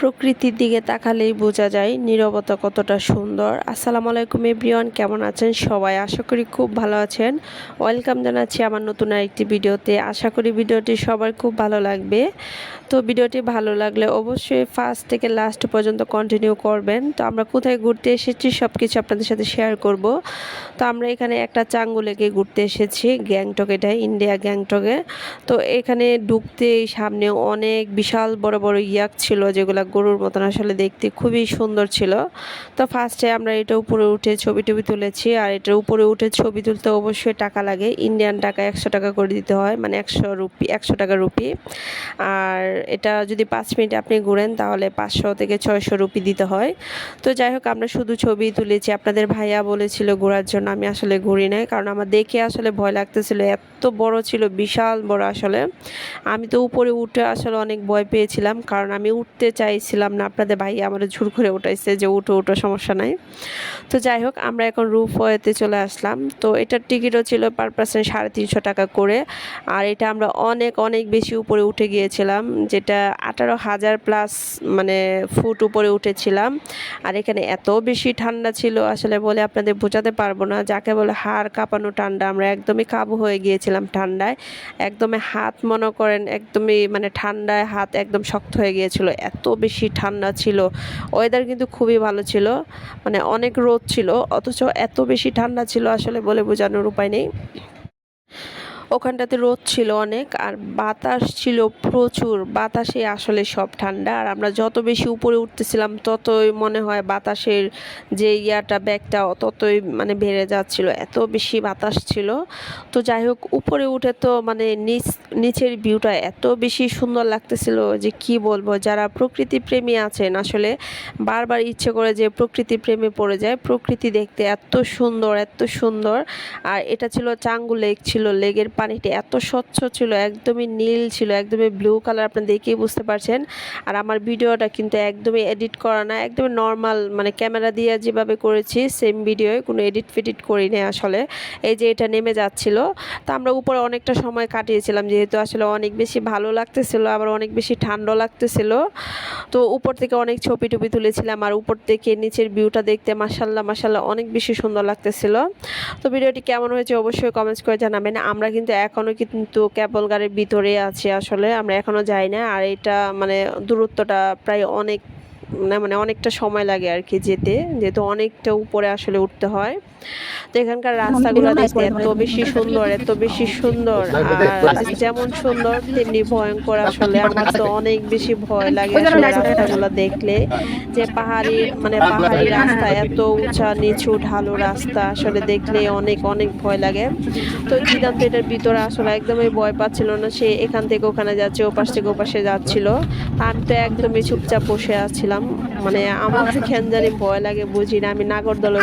প্রকৃতির দিকে তাকালেই বোঝা যায় নীরবতা কতটা সুন্দর। আসসালামু আলাইকুম এভরিওয়ান, কেমন আছেন সবাই? আশা করি খুব ভালো আছেন। ওয়েলকাম জানাচ্ছি আমার নতুন আরেকটি ভিডিওতে। আশা করি ভিডিওটি সবার খুব ভালো লাগবে। তো ভিডিওটি ভালো লাগলে অবশ্যই ফার্স্ট থেকে লাস্ট পর্যন্ত কন্টিনিউ করবেন। তো আমরা কোথায় ঘুরতে এসেছি সব কিছু আপনাদের সাথে শেয়ার করব। তো আমরা এখানে একটা চাঙ্গু লেকে ঘুরতে এসেছি, গ্যাংটক এটা, ইন্ডিয়া গ্যাংটকে। তো এখানে ঢুকতে সামনে অনেক বিশাল বড় বড় ইয়াক ছিল যেগুলো গরুর মতন আসলে দেখতে খুবই সুন্দর ছিল। তো ফার্স্টে আমরা এটা উপরে উঠে ছবি টবি তুলেছি আর এটা উপরে উঠে ছবি তুলতে অবশ্যই টাকা লাগে। ইন্ডিয়ান টাকা একশো টাকা করে দিতে হয় মানে একশো রুপি, একশো টাকা রুপি। আর এটা যদি পাঁচ মিনিট আপনি ঘুরেন তাহলে পাঁচশো থেকে ছয়শো রুপি দিতে হয়। তো যাই হোক, আমরা শুধু ছবি তুলেছি। আপনাদের ভাইয়া বলেছিল ঘোরার জন্য, আমি আসলে ঘুরি নাই। কারণ আমার দেখে আসলে ভয় লাগতেছিল, এত বড় ছিল, বিশাল বড় আসলে। আমি তো উপরে উঠে আসলে অনেক ভয় পেয়েছিলাম। কারণ আমি উঠতে চাইছিলাম না, আপনাদের ভাই আমার ঝুর করে উঠাইছে যে উঠো উঠো, সমস্যা নাই। তো যাই হোক, আমরা এখন রুফ ওয়েতে চলে আসলাম। তো এটার টিকিটও ছিল পার পার্সেন্ট সাড়ে তিনশো টাকা করে। আর এটা আমরা অনেক অনেক বেশি উপরে উঠে গিয়েছিলাম, যেটা আঠারো হাজার প্লাস মানে ফুট উপরে উঠেছিলাম। আর এখানে এত বেশি ঠান্ডা ছিল আসলে বলে আপনাদের বোঝাতে পারব না। যাকে বলে হাড় কাঁপানো ঠান্ডা, আমরা একদমই কাবু হয়ে গিয়েছিলাম ঠান্ডায়। একদমই হাত মনে করেন, একদমই মানে ঠান্ডায় হাত একদম শক্ত হয়ে গিয়েছিল। এত বেশি ঠান্ডা ছিল। ওয়েদার কিন্তু খুবই ভালো ছিল। মানে অনেক রোদ ছিল। অথচ এত বেশি ঠান্ডা ছিল আসলে বলে বোঝানোর উপায় নেই। ওখানটাতে রোদ ছিল অনেক আর বাতাস ছিল প্রচুর। বাতাসে আসলে সব ঠান্ডা। আর আমরা যত বেশি উপরে উঠতেছিলাম, ততই মনে হয় বাতাসের যে ইয়াটা, ব্যাগটা ততই মানে বেড়ে যাচ্ছিল। এত বেশি বাতাস ছিল। তো যাই হোক, উপরে উঠে তো মানে নিচ, নিচের ভিউটা এত বেশি সুন্দর লাগতেছিল যে কি বলব? যারা প্রকৃতি প্রেমী আছেন, আসলে বারবার ইচ্ছে করে যে প্রকৃতি প্রেমে পড়ে যায়, প্রকৃতি দেখতে এত সুন্দর এত সুন্দর। আর এটা ছিল চাঙ্গু লেক ছিল লেগের পানিটা এত স্বচ্ছ ছিল, একদমই নীল ছিল, একদমই ব্লু কালার আপনি দেখেই বুঝতে পারছেন। আর আমার ভিডিওটা কিন্তু একদমই এডিট করা না, একদমই নর্মাল মানে ক্যামেরা দিয়ে যেভাবে করেছি সেম ভিডিওয় কোনো এডিট ফেডিট করি না আসলে। এই যে এটা নেমে যাচ্ছিল। তো আমরা উপরে অনেকটা সময় কাটিয়েছিলাম, যেহেতু আসলে অনেক বেশি ভালো লাগতেছিল, আবার অনেক বেশি ঠান্ডা লাগতেছিল। তো উপর থেকে অনেক ছবি টুপি তুলেছিলাম আর উপর থেকে নিচের ভিউটা দেখতে মাসাল্লাহ মাসাল্লাহ অনেক বেশি সুন্দর লাগতেছিল। তো ভিডিওটি কেমন হয়েছে অবশ্যই কমেন্টস করে জানাবেন। আমরা কিন্তু এখনও কিন্তু ক্যাবল গাড়ির ভিতরে আছি আসলে, আমরা এখনও যাই না। আর এটা মানে দূরত্বটা প্রায় অনেক মানে অনেকটা সময় লাগে আর কি যেতে যেহেতু অনেকটা উপরে আসলে উঠতে হয়। তো এখানকার রাস্তাগুলো দেখতে এত বেশি সুন্দর এত বেশি সুন্দর। আর যেমন সুন্দর তেমনি ভয়ঙ্কর আসলে আমার তো অনেক বেশি ভয় লাগে আসলে রাস্তাগুলো দেখলে যে পাহাড়ি মানে পাহাড়ি রাস্তা এত উঁচা নিচু ঢালু রাস্তা আসলে দেখলে অনেক অনেক ভয় লাগে। তো জিদান তো এটার ভিতরে আসলে একদমই ভয় পাচ্ছিল না সে এখান থেকে ওখানে যাচ্ছে ওপাশ থেকে ওপাশে যাচ্ছিল। আমি তো একদমই চুপচাপ বসে আছিলাম মানে আমার কেন জানি ভয় লাগে বুঝি না আমি নাগরদোলা